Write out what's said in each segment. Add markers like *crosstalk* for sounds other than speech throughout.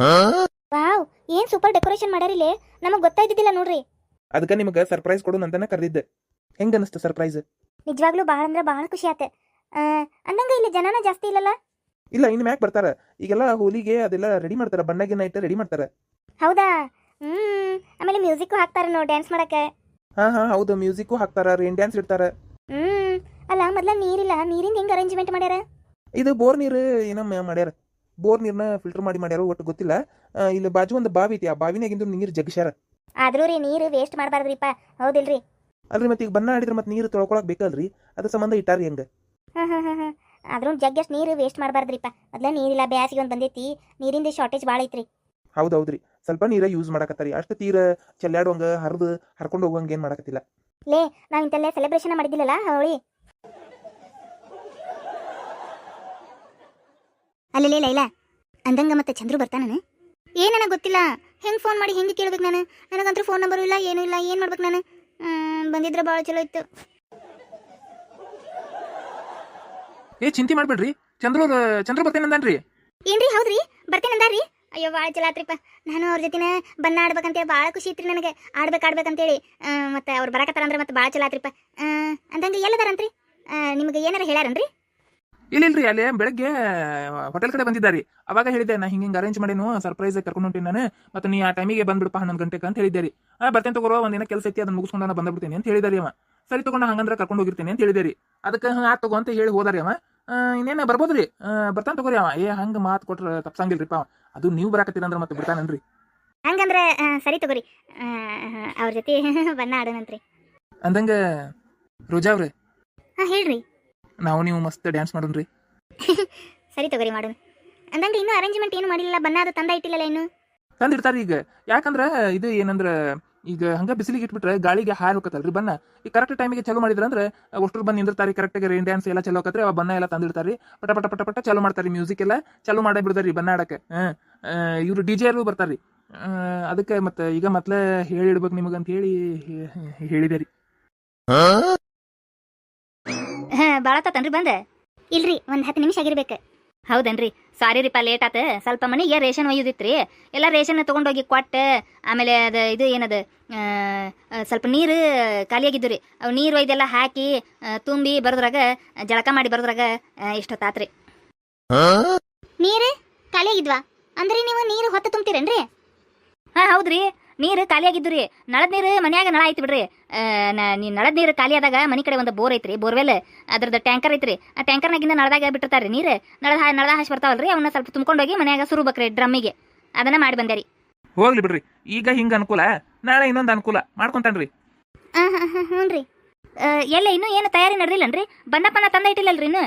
Wow ಏನ್ super decoration ಮಾಡ್ಯಾರಿಲ್ಲೇ? ನಮಗ್ ಗೊತ್ತಾಯ್ತಿದ್ದಿಲ್ಲ ನೋಡ್ರಿ. ಅದಕ್ಕೆ ನಿಮಗೆ ಸರ್ಪ್ರೈಸ್ ಕೊಡು ಅಂತಾನೆ ಕರೆದಿದ್ದೆ. ಹೆಂಗ ಅನಿಸ್ತು ಸರ್ಪ್ರೈಸ್? ನಿಜವಾಗ್ಲೂ ಬಹಳ ಅಂದ್ರೆ ಬಹಳ ಖುಷಿ ಆತ. ಅಂದಂಗ ಇಲ್ಲಿ ಜನನ ಜಾಸ್ತಿ ಇಲ್ಲಲ್ಲ? ಇಲ್ಲ ಇನ್ನು ಮ್ಯಾಕ್ ಬರ್ತಾರ. ಈಗೆಲ್ಲ ಹೋಲಿಗೆ ಅದೆಲ್ಲ ರೆಡಿ ಮಾಡ್ತಾರ ಬಣ್ಣಗಿನ ಇಟ್ಟು ರೆಡಿ ಮಾಡ್ತಾರ. ಹೌದಾ? ಹ್ಮ್ ಆಮೇಲೆ ಮ್ಯೂಸಿಕ್ ಹಾಕ್ತಾರ ನೋ ಡ್ಯಾನ್ಸ್ ಮಾಡಕ್ಕೆ. ಹಾ ಹಾ ಹೌದು ಮ್ಯೂಸಿಕ್ ಹಾಕ್ತಾರ ರೇನ್ ಡ್ಯಾನ್ಸ್ ಇಡ್ತಾರ. ಹ್ಮ್ ಅಲ್ಲ ಮೊದ್ಲ ನೀರಿಲ್ಲ ನೀರಿಂದ ಹೆಂಗ್ ಅರೇಂಜ್ಮೆಂಟ್ ಮಾಡ್ಯಾರ? ಇದು ಬೋರ್ ನೀರು ಏನೋ ಮಾಡ್ಯಾರ. ಬೋರ್ ನೀರ್ನ ಫಿಲ್ಟರ್ ಮಾಡಿ ಮಾಡ್ಯಾರ ಒಟ್ಟು ಗೊತ್ತಿಲ್ಲ. ಇಲ್ಲಿ ಬಾಜು ಒಂದು ಬಾವಿ ಐತಿ. ಆ ಬಾವಿನಾಗಿಂದ ನೀರು ಜಗ್ಸ್ಯಾರ. ಆದ್ರೂ ರೀ ನೀರು ವೇಸ್ಟ್ ಮಾಡಬಾರ್ದ್ರಿಪ್ಪ. ಹೌದಿಲ್ರಿ? ಅಲ್ರಿ ಮತ್ತೆ ಈಗ ಬನ್ನ ಆಡಿದ್ರೆ ಮತ್ತೆ ನೀರು ತೊಳ್ಕೊಳಕ್ ಬೇಕಲ್ರಿ? ಅದ್ರ ಸಂಬಂಧ ಇಟ್ಟಾರಿ ಹೆಂಗ? ಆದ್ರೂ ಜಗ್ಗಷ್ಟು ನೀರು ವೇಸ್ಟ್ ಮಾಡಬಾರ್ದ್ರಿಪ್ಪ. ಮೊದ್ಲ ನೀರಿಲ್ಲ ಬ್ಯಾಸಿಗೆ ಒಂದು ಬಂದೈತಿ. ನೀರಿಂದ ಶಾರ್ಟೇಜ್ ಭಾಳ ಐತ್ರಿ. ಹೌದ್ ಹೌದ್ರಿ. ಸ್ವಲ್ಪ ನೀರ ಯೂಸ್ ಮಾಡಕತ್ತಾರಿ. ಅಷ್ಟು ತೀರ ಚೆಲ್ಲಾಡುವಂಗ ಹರಿದು ಹರ್ಕೊಂಡು ಹೋಗುವಂಗ ಏನ್ ಮಾಡಕತ್ತಿಲ್ಲ. ಲೇ ನಾವ್ ಇಂತಲ್ಲೇ ಸೆಲೆಬ್ರೇಷನ್ ಮಾಡಿದ್ದಿಲ್ಲಲ್ಲ ಹೋಳಿ? ಅಲ್ಲಲೇ ಲೈಲಾ. ಅಂದಂಗ ಮತ್ತೆ ಚಂದ್ರು ಬರ್ತಾನನು ಏನ್ ನನಗೆ ಗೊತ್ತಿಲ್ಲ. ಹೆಂಗ್ ಫೋನ್ ಮಾಡಿ ಹೆಂಗ್ ಕೇಳ್ಬೇಕು ನಾನು? ನನಗಂತೂ ಫೋನ್ ನಂಬರು ಇಲ್ಲ ಏನೂ ಇಲ್ಲ ಏನ್ ಮಾಡ್ಬೇಕು ನಾನು? ಬಂದಿದ್ರೆ ಭಾಳ ಚಲೋ ಇತ್ತು. ಏ ಚಿಂತೆ ಮಾಡ್ಬೇಡ್ರಿ. ಚಂದ್ರು ಚಂದ್ರು ಬರ್ತೇನಂದನ್ರಿ ಏನ್ರಿ ಹೌದ್ರಿ? ಬರ್ತೇನೆ ಅಂದಾರ್ರಿ ಅಯ್ಯೋ ಭಾಳ ಚಲೋ ಆತ್ರಿಪ್ಪ. ನಾನು ಅವ್ರ ಜೊತೆನ ಬಣ್ಣ ಆಡ್ಬೇಕಂತೇಳಿ ಭಾಳ ಖುಷಿ ಇತ್ರಿ ನನಗೆ. ಆಡ್ಬೇಕು ಆಡ್ಬೇಕಂತೇಳಿ. ಹೇಳಿ ಮತ್ತೆ ಅವ್ರು ಬರಕತ್ತಾರ ಅಂದ್ರೆ ಮತ್ತೆ ಭಾಳ ಚಲೋ ಆತ್ರಿಪ್ಪ. ಅಂದಂಗೆ ಎಲ್ಲದಾರಂತ್ರಿ? ನಿಮಗೆ ನಿಮ್ಗೆ ಏನಾರ ಹೇಳ್ಯಾರನ್ರಿ ಇಲ್ಲ ಇಲ್ರಿ ಅಲ್ಲಿ ಬೆಳಗ್ಗೆ ಹೋಟೆಲ್ ಕಡೆ ಬಂದಿದ್ದಾರಿ ಅವಾಗ ಹೇಳಿದ್ದೆ ನಾ ಹಿಂಗೆ ಅರೇಂಜ್ ಮಾಡೇನು ಸರ್ಪ್ರೈಸ್ ಕರ್ಕೊಂಡು ಹೊಂಟೀನಿ ನಾನು ಮತ್ತೆ ನೀ ಆ ಟೈಮಿಗೆ ಬಂದ್ಬಿಡಪ್ಪ ಹನ್ನೊಂದು ಗಂಟೆಗೆ ಅಂತ ಹೇಳಿದ್ದೆ ರೀ. ಆ ಬರ್ತೇನೆ ತಗೋರೋ ಒಂದಿನ ಕೆಲಸ ಐತಿ ಅದನ್ನ ಮುಗಿಸ್ಕೊಂಡು ನಾನು ಬಂದ್ಬಿಡ್ತೀನಿ ಅಂತ ಹೇಳಿದಾರಿ ಅವ. ಸರಿ ತಗೊಂಡು ಹಂಗಂದ್ರೆ ಕರ್ಕೊಂಡು ಹೋಗಿರ್ತೀನಿ ಅಂತ ಹೇಳಿದೆ ರೀ. ಅದಕ್ಕೆ ಆ ತಗೋ ಅಂತ ಹೇಳಿ ಹೋದಾರಿ ಅವ. ಇನ್ನೇನ ಬರ್ಬೋದ್ರಿ ಬರ್ತಾನೆ ತಗೋರಿ ಅವ. ಏ ಹಂಗೆ ಮಾತು ಕೊಟ್ರೆ ತಪ್ಸಂಗಿಲ್ರಿಪ್ಪ ಅವ ಅದು ನೀವು ಬರಾಕತ್ತೀರ ಅಂದ್ರೆ ಮತ್ತೆ ಬಿಡ್ತಾನನ್ರಿ. ಹಂಗಂದ್ರೆ ಸರಿ ತಗೋರಿ. ಅವ್ರ ಜೊತೆ *laughs* ಬಣ್ಣ ಆಡೋಣಂತ್ರಿ. ಅಂದಂಗ ರೋಜಾ ಅವ್ರೆ. ಹಾ ಹೇಳ್ರಿ. ನಾವು ನೀವು ಮಸ್ತ್ ಡ್ಯಾನ್ಸ್ ಮಾಡೋಣ್ರಿ *laughs* ಸರಿ ತಗೋರಿ ಮಾಡೋಣ. ಅಂದಂಗ ಇನ್ನೂ ಅರೇಂಜ್ಮೆಂಟ್ ಏನು ಮಾಡಿಲ್ಲ ಬಣ್ಣ ಅದು ತಂದ ಇಟ್ಟಿಲ್ಲಲ್ಲ ಇನ್ನು? ತಂದಿರ್ತಾರೆ ಈಗ. ಯಾಕಂದ್ರೆ ಇದು ಏನಂದ್ರ ಈಗ ಹಂಗ ಬಿಸಿಲಿಗೆ ಇಟ್ಬಿಟ್ರೆ ಗಾಳಿಗೆ ಹಾರಿ ಹೋಗತ್ತಲ್ರಿ ಬಣ್ಣ. ಈ ಕರೆಕ್ಟ್ ಟೈಮಿಗೆ ಚಾಲು ಮಾಡಿದ್ರ ಅಂದ್ರೆ ಅಷ್ಟ್ರು ಬಂದು ನಿಂದಿರ್ತಾರೆ ಕರೆಕ್ಟಾಗಿ ರೇನ್ ಡ್ಯಾನ್ಸ್ ಎಲ್ಲ ಚಲೋ ಆಕತ್ರಿ ಅವ ಬಣ್ಣ ಎಲ್ಲ ತಂದಿರ್ತಾರಿ. ಪಟ ಪಟ ಪಟ ಪಟ ಚಾಲು ಮಾಡ್ತಾರೆ ಮ್ಯೂಸಿಕ್ ಎಲ್ಲ ಚಾಲು ಮಾಡೇ ರೀ ಬಣ್ಣ ಆಡಕ್ಕೆ. ಇವರು ಡಿ ಜೆ ಬರ್ತಾರ್ರಿ. ಅದಕ್ಕೆ ಮತ್ತೆ ಈಗ ಮತ್ತೆ ಹೇಳಿಡ್ಬೇಕು ನಿಮಗಂತ ಹೇಳಿ ಹೇ- ಹೇಳಿದೆ ರೀ. ಭಾಳ ತನ್ರಿ ಬಂದ? ಇಲ್ರಿ ಒಂದ್ ಹತ್ತು ನಿಮಿಷ ಆಗಿರ್ಬೇಕು. ಹೌದನ್ರಿ ಸಾರಿ ರೀಪ ಲೇಟ್ ಆತ ಸ್ವಲ್ಪ ಮನೆಗೆ ರೇಷನ್ ಒಯ್ಯೋದಿತ್ರಿ. ಎಲ್ಲ ರೇಷನ್ ತಗೊಂಡೋಗಿ ಕೊಟ್ಟ ಆಮೇಲೆ ಅದು ಇದು ಏನದು ಸ್ವಲ್ಪ ನೀರು ಖಾಲಿಯಾಗಿದ್ದು ರೀ ಅವು ನೀರು ಒಯ್ದೆಲ್ಲ ಹಾಕಿ ತುಂಬಿ ಬರೋದ್ರಾಗ ಜಳಕ ಮಾಡಿ ಬರೋದ್ರಾಗ ಇಷ್ಟೊತ್ತಾತ್ರಿ. ನೀರು ಖಾಲಿಯಾಗಿದ್ವಾ? ಅಂದ್ರೆ ನೀವು ನೀರು ಹೊತ್ತು ತುಂಬ್ತೀರೇನ್ರಿ? ಹಾ ಹೌದ್ರಿ. ನೀರು ಖಾಲಿಯಾಗಿದ್ದು ರೀ ನಳದ ನೀರು ಮನ್ಯಾಗ ನಳ ಐತಿ ಬಿಡ್ರಿ. ನ- ನಳದ ನೀರು ಖಾಲಿ ಆದಾಗ ಮನೆ ಕಡೆ ಒಂದು ಬೋರ್ ಐತ್ರಿ ಬೋರ್ವೆಲ್. ಅದ್ರದ್ದು ಟ್ಯಾಂಕರ್ ಐತ್ರಿ. ಆ ಟ್ಯಾಂಕರ್ನಾಗಿಂದ ನಳದಾಗ ಬಿಟ್ಟಿರ್ತಾರೆ ನೀರು. ನಳದ ಹಾ- ನಳದ ಹಾಸಿ ಬರ್ತಾವಲ್ರಿ ಅವನ್ನ ಸ್ವಲ್ಪ ತುಂಬ್ಕೊಂಡೋಗಿ ಮನ್ಯಾಗ ಸುರುಬೇಕ್ರಿ ಡ್ರಮ್ಮಿಗೆ. ಅದನ್ನ ಮಾಡಿ ಬಂದೇರಿ. ಹೋಗ್ಲಿ ಬಿಡ್ರಿ ಈಗ ಹಿಂಗ ಅನುಕೂಲ ನಾಳೆ ಇನ್ನೊಂದು ಅನುಕೂಲ ಮಾಡ್ಕೊಂತಾನ್ರಿ. ಹ್ಞೂ ರೀ ಎಲ್ಲ ಇನ್ನೂ ಏನು ತಯಾರಿ ನಡೆದಿಲ್ಲನ್ರಿ? ಬಂದಪ್ಪನ ಪಣ್ಣ ತಂದ ಇಟ್ಟಿಲ್ಲಲ್ರಿ ಇನ್ನು?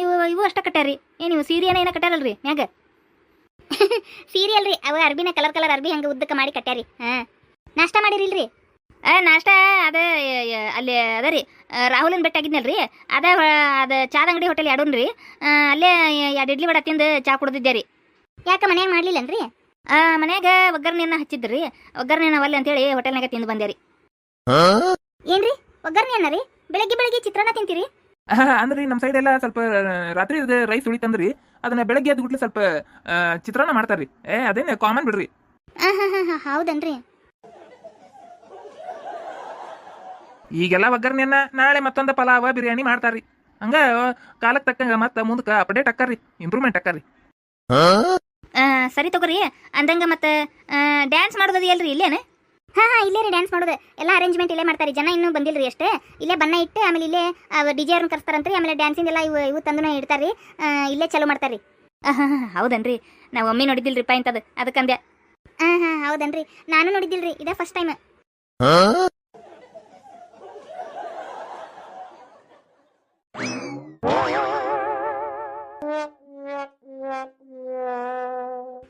ಇವು ಇವು ಅಷ್ಟ ಕಟ್ಟ್ಯಾರಿ ಏನು ಇವು ಸೀರೆ ಏನ ಕಟ್ಟಾರಲ್ರಿ ಮ್ಯಾಗ? *laughs* ಸೀರೆ ರೀ ಅವ ಅರ್ಬಿನ ಕಲರ್ ಕಲರ್ ಅರ್ಬಿ ಹಂಗೆ ಉದ್ದಕ್ಕೆ ಮಾಡಿ ಕಟ್ಟ್ಯಾರಿ ಹಾಂ. ನಾಷ್ಟ ಮಾಡಿರಿಲ್ರಿ? ಆ ನಾಷ್ಟ ಅದ ಅಲ್ಲಿ ಅದ ರೀ ರಾಹುಲನ್ ಬೆಟ್ಟ ಆಗಿದ್ನಲ್ರಿ. ಅದ ಅದ ಚಾದ ಅಂಗಡಿ ಹೋಟೆಲ್ ಯಾಡೂನ್ ರೀ ಆ, ಅಲ್ಲೇ ಎರಡು ಇಡ್ಲಿ ವಡ ತಿಂದು ಚಾ ಕುಡ್ದಿದ್ದೆ ರೀ. ಯಾಕೆ ಮನ್ಯಾಗ ಮಾಡ್ಲಿಲ್ಲನ್ರಿ? ಆ ಮನ್ಯಾಗ ಒಗ್ಗರಣೆಯನ್ನ ಹಚ್ಚಿದ್ರಿ ಒಗ್ಗರಣೆನ ನಾವಲ್ಲ ಅಂತೇಳಿ ಹೋಟೆಲ್ನಾಗ ತಿಂದು ಬಂದೆ ರೀ. ಏನ್ರಿ? ಒಗ್ಗರಣೆ ಅನ್ನ ರೀ? ಬೆಳಗ್ಗೆ ಬೆಳಗ್ಗೆ ಚಿತ್ರಾನ್ನ ತಿಂತೀರಿ? *laughs* ಅಂದ್ರೆ ನಮ್ಮ ಸೈಡ್ ಎಲ್ಲ ಸ್ವಲ್ಪ ರಾತ್ರಿ ರೈಸ್ ಉಳಿತಂದ್ರಿ ಅದನ್ನ ಬೆಳಗ್ಗೆ ಎದ್ದು ಗುಟ್ಲೆ ಸ್ವಲ್ಪ ಚಿತ್ರಾನ್ನ ಮಾಡ್ತಾರ್ರಿ. ಏ ಅದೇನೆ ಕಾಮನ್ ಬಿಡ್ರಿ. ಹೌದನ್ರಿ. ಈಗೆಲ್ಲ ಒಗ್ಗರಣೆಯನ್ನ ನಾಳೆ ಮತ್ತೊಂದು ಪಲಾವ ಬಿರಿಯಾನಿ ಮಾಡ್ತಾರ್ರಿ. ಹಂಗ ಕಾಲಕ್ಕೆ ತಕ್ಕಂಗ ಮತ್ತೆ ಮುಂದಕ್ಕೆ ಅಪ್ಡೇಟ್ ಅಕ್ಕರಿ ಇಂಪ್ರೂವ್ಮೆಂಟ್ ಅಕ್ಕರಿ ಆ, ಸರಿ ತಗೋರಿ ಅಂದಂಗ ಮತ್ತೆ ಡ್ಯಾನ್ಸ್ ಮಾಡೋದು ಎಲ್ರಿ ಇಲ್ಲೇನೆ? ಹಾ ಹಾ ಇಲ್ಲೇ ರೀ ಡ್ಯಾನ್ಸ್ ಮಾಡೋದು. ಎಲ್ಲ ಅರೇಂಜ್ಮೆಂಟ್ ಇಲ್ಲೇ ಮಾಡ್ತಾರೆ ಜನ ಇನ್ನೂ ರೀ ಅಷ್ಟೇ. ಇಲ್ಲೇ ಬಣ್ಣ ಇಟ್ಟು ಆಮೇಲೆ ಇಲ್ಲೇ ಡಿ ಜೆ ಅವ್ರನ್ನ ಕರ್ಸ್ತಾರಂತ್ರಿ. ಆಮೇಲೆ ಡ್ಯಾನ್ಸಿಂಗ್ ಎಲ್ಲ ಇವು ಇವು ತಂದು ಇಡ್ತಾರ್ರಿ ಆ, ಇಲ್ಲೇ ಚಲೋ ಹಾಂ ಹೌದನ್ರಿ. ನಾವು ಒಮ್ಮೆ ನೋಡಿದ್ದಿಲ್ರಿಪ್ಪ ಇಂಥದ್ದು. ಅದಕ್ಕಂದೆ ಹಾಂ ಹಾಂ ಹೌದನ್ರಿ. ನಾನು ನೋಡಿದ್ದಿಲ್ರಿ. ಇದೇ ಫಸ್ಟ್ ಟೈಮ್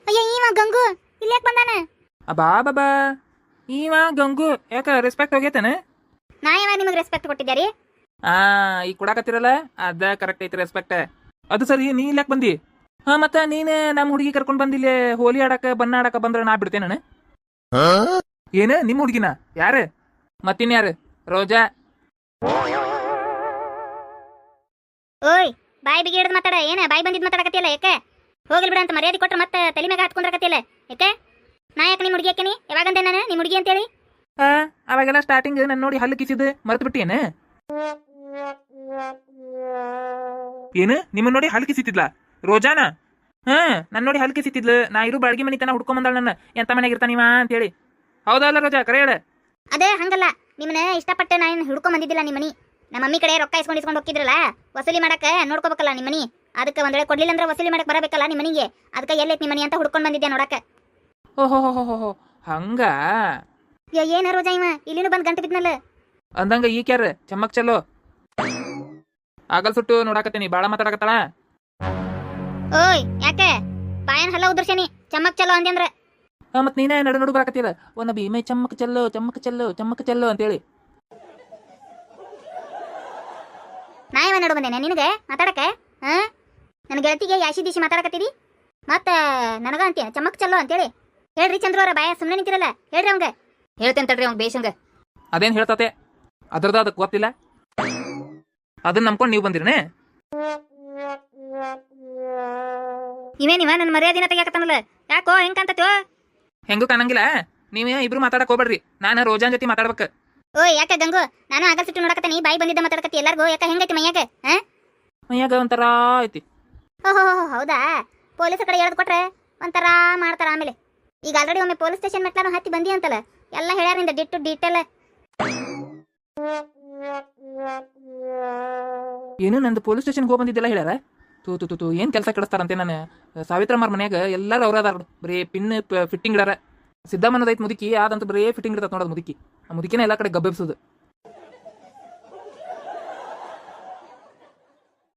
ಅಯ್ಯ ಈವ ಗಂಗು. ಇಲ್ಲೇಕ್ ಬಂದಾನ? ಬಾ ಬಾಬಾ ಇವ ಗಂಗು ಯಾಕ ರೆಸ್ಪೆಕ್ಟ್ ಹೋಗೈತೇನ? ನಾ ಯಾವಾಗ ನಿಮಗೆ ರೆಸ್ಪೆಕ್ಟ್ ಕೊಟ್ಟಿದ್ದಾರೆ ಆ ಈ ಕೊಡಾಕತ್ತಿರಲ್ಲ? ಅದ ಕರೆಕ್ಟ್ ಐತಿ ರೆಸ್ಪೆಕ್ಟ್ ಅದು ಸರಿ ನೀ ಇಲ್ಲಕ್ ಬಂದಿ? ಹಾ ಮತ್ತ ನೀನ್ ನಮ್ಮ ಹುಡುಗಿ ಕರ್ಕೊಂಡ್ ಬಂದಿಲ್ಲ ಹೋಲಿ ಆಡಕ ಬಣ್ಣ ಆಡಕ ಬಂದ್ರ ನಾ ಬಿಡ್ತೇನ ಏನ ನಿಮ್ಮ ಹುಡುಗಿನ? ಯಾರ? ಮತ್ತಿನ್ಯಾರ ರೋಜಾ? ಓಯ್ ಬಾಯ್ ಬಿಗಿ ಹಿಡಿದು ಮಾತಾಡ ಏನ ಬಾಯ್ ಬಂದಿದ್ ಮಾತಾಡಕತ್ತಿಲ್ಲ ಯಾಕೆ ಹೋಗ್ಲಿ ಬಿಡ ಅಂತ ಮರ್ಯಾದೆ ಕೊಟ್ರೆ ಮತ್ತೆ ತಲೆ ಮ್ಯಾಗ ಹತ್ಕೊಂಡ್ರಕತ್ತಿಲ್ಲ ಯಾಕೆ ನಾ ಯಾಕೆ ನಿಮ್ಮ ಹುಡುಗಿ ಯಾಕೆನಿ ಯಾವಾಗಂದೆ ನಾನು? ನಿಮ್ಮ ಹುಡುಗಿ ಅಂತೇಳಿ? ಆ ಅವಾಗೆಲ್ಲ ಸ್ಟಾರ್ಟಿಂಗ್ ನನ್ನ ನೋಡಿ ಹಲ್ಲು ಕಿಸಿದ್ ಮರ್ತು ಬಿಟ್ಟಿಯೇನ ಏನು? ನಿಮ್ಮನ್ನ ನೋಡಿ ಹಲ್ಲು ಕಿಸಿತಿದ್ಲ? ರೋಜಾನ? ಹಾ ನನ್ನ ನೋಡಿ ಹಲ್ಲು ಕಿಸಿತಿದ್ಲು. ನಾ ಇರು ಬಾಳ್ಗಿ ಮನಿ ತನ ಹುಡ್ಕೊಂಡ್ ಬಂದಾಳ ನನ್ನ. ಎಂತ ಮನೆಗೆ ಅಂತ ಅಂತೇಳಿ. ಹೌದಲ್ಲ ರೋಜಾ ಕರೆ ಹೇಳ. ಅದೇ ಹಂಗಲ್ಲ. ನಿಮ್ಮನ್ನ ಇಷ್ಟಪಟ್ಟು ನಾನು ಹಿಡ್ಕೊಂಡ್ ಬಂದಿದ್ದಿಲ್ಲ ನಿಮ್ಮ ಮನಿ. ನಮ್ಮ ಮಮ್ಮಿ ಕಡೆ ರೊಕ್ಕ ಇಸ್ಕೊಂಡು ಇಸ್ಕೊಂಡು ಹೋಗಿದ್ರಲ್ಲ ವಸೂಲಿ ಮಾಡಕ್ಕೆ ನೋಡ್ಕೋಬೇಕಲ್ಲ ನಿಮ್ಮ ಮನಿ. ಅದಕ್ಕೆ ಒಂದ್ ವೇಳೆ ಕೊಡ್ಲಿಲ್ಲ ಅಂದ್ರೆ ವಸೂಲಿ ಮಾಡಕ್ಕೆ ಬರಬೇಕಲ್ಲ ನಿಮ್ಮ ಮನಿಗೆ. ಅದಕ್ಕೆ ಎಲ್ಲೈತಿ ನಿಮ್ಮ ಮನಿ ಅಂತ ಹುಡ್ಕೊಂಡು ಬಂದಿದ್ದೆ ನೋಡಕ್ಕೆ. ಓಹೋ ಹಂಗಾ ಏನ ರೋಜಾ ಇವ ಇಲ್ಲಿನೂ ಬಂದು ಗಂಟೆ ಬಿದ್ನಲ್ಲ ಅಂದಂಗ ಈ ಕ್ಯಾರ ಚಮ್ಮಕ್ ಚಲೋ ಆಗಲ್ ಸುಟ್ಟು ನೋಡಾಕತ್ತೀನಿ ಬಾಳ ಮಾತಾಡಕತ್ತಾಳ ಓಯ್ ಯಾಕೆ ಬಾಯನ್ ಹಲ್ಲ ಉದರ್ಶನಿ ಚಮ್ಮಕ್ ಚಲೋ ಅಂದ್ಯಂದ್ರ ಆ, ಮತ್ ನೀನೇ ನಡು ನಡು ಬರಾಕತ್ತೀರ ಒಂದ ಭೀಮೆ ಚಮ್ಮಕ್ ಚಲ್ಲೋ ಚಮ್ಮಕ್ ಚಲ್ಲೋ ಚಮ್ಮಕ್ ಚಲ್ಲೋ ಅಂತೇಳಿ ನಾ ಇವ ನಡು ಬಂದೇನೆ ನಿನಗೆ ಮಾತಾಡಕ್ಕೆ ಹಾ ನನ್ನ ಗೆಳತಿಗೆ ಯಾಶಿ ದಿಶಿ ಮಾತಾಡಕತ್ತೀರಿ ಮತ್ತ ನನಗ ಅಂತೀಯ ಚಮ್ಮಕ್ ಅಂತ ಅಂತೇಳಿ ಹೇಳ್ರಿ ಚಂದ್ರವರ ಅವರ ಬಾಯ ಸುಮ್ಮನೆ ನಿಂತಿರಲ್ಲ. ಹೇಳ್ರಿ ಅವಂಗ. ಹೇಳ್ತೇನೆ ತಡ್ರಿ ಅವಂಗ ಬೇಷಂಗ. ಅದೇನ್ ಹೇಳ್ತತೆ? ಅದರದ ಅದಕ್ಕೆ ಗೊತ್ತಿಲ್ಲ. ಅದನ್ನ ನಂಬ್ಕೊಂಡು ನೀವು ಬಂದಿರನೇ? ಇವೇನಿವ ನನ್ನ ಮರ್ಯಾದಿನ ತೆಗಿಯಾಕತ್ತಾನಲ್ಲ? ಯಾಕೋ ಹೆಂಗ್ ಕಾಣ್ತತ್ಯೋ? ಹೆಂಗೂ ಕಾಣಂಗಿಲ್ಲ. ನೀವೇ ಇಬ್ರು ಮಾತಾಡಕ್ ಹೋಗ್ಬೇಡ್ರಿ. ನಾನು ರೋಜಾನ್ ಜೊತೆ ಮಾತಾಡ್ಬೇಕು. ಓ ಯಾಕ ಗಂಗು? ನಾನು ಆಗಲ್ ಸಿಟ್ಟು ನೋಡಕತ್ತೀನಿ ಬಾಯಿ ಬಂದಿದ್ದ ಮಾತಾಡಕತ್ತಿ ಎಲ್ಲಾರ್ಗು. ಯಾಕ ಹೆಂಗೈತಿ ಮೈಯಾಗ? ಹಾ ಮೈಯಾಗ ಒಂಥರ ಐತಿ. ಓಹೋ ಹೌದಾ? ಪೊಲೀಸ್ ಕಡೆ ಹೇಳದ್ ಕೊಟ್ರೆ ಒಂಥರ ಮಾಡ್ತಾರ ಆಮೇಲೆ. ಈಗ ಆಲ್ರೆಡಿ ಒಮ್ಮೆ ಪೊಲೀಸ್ ಸ್ಟೇಷನ್ ಮೆಟ್ಲಾನು ಹತ್ತಿ ಬಂದಿ ಅಂತಲ್ಲ, ಎಲ್ಲ ಹೇಳ್ಯಾರ ನಿಂದ ಡಿಟ್ಟು ಡೀಟೇಲ್ ಏನು ನಂದು ಪೊಲೀಸ್ ಸ್ಟೇಷನ್ಗೆ ಹೋಗಿ ಬಂದಿದ್ದೆಲ್ಲ ಹೇಳ್ಯಾರ? ತೂ ತು ತು ಏನು ಕೆಲಸ ಕೆಡಿಸ್ತಾರಂತೆ ನಾನು? ಸಾವಿತ್ರಮ್ಮರ ಮನ್ಯಾಗ ಎಲ್ಲರೂ ಅವ್ರ ಅದಾರ. ಬರೀ ಪಿನ್ ಫಿಟ್ಟಿಂಗ್ ಇಡಾರ. ಸಿದ್ದಮ್ಮನದೈತ್ ಮುದುಕಿ, ಆದಂತ ಬರೀ ಫಿಟ್ಟಿಂಗ್ ಇಡ್ತದ ನೋಡೋದು ಮುದುಕಿ. ಆ ಮುದುಕಿನ ಎಲ್ಲ ಕಡೆ ಗಬ್ಬೆಬ್ಸೋದು.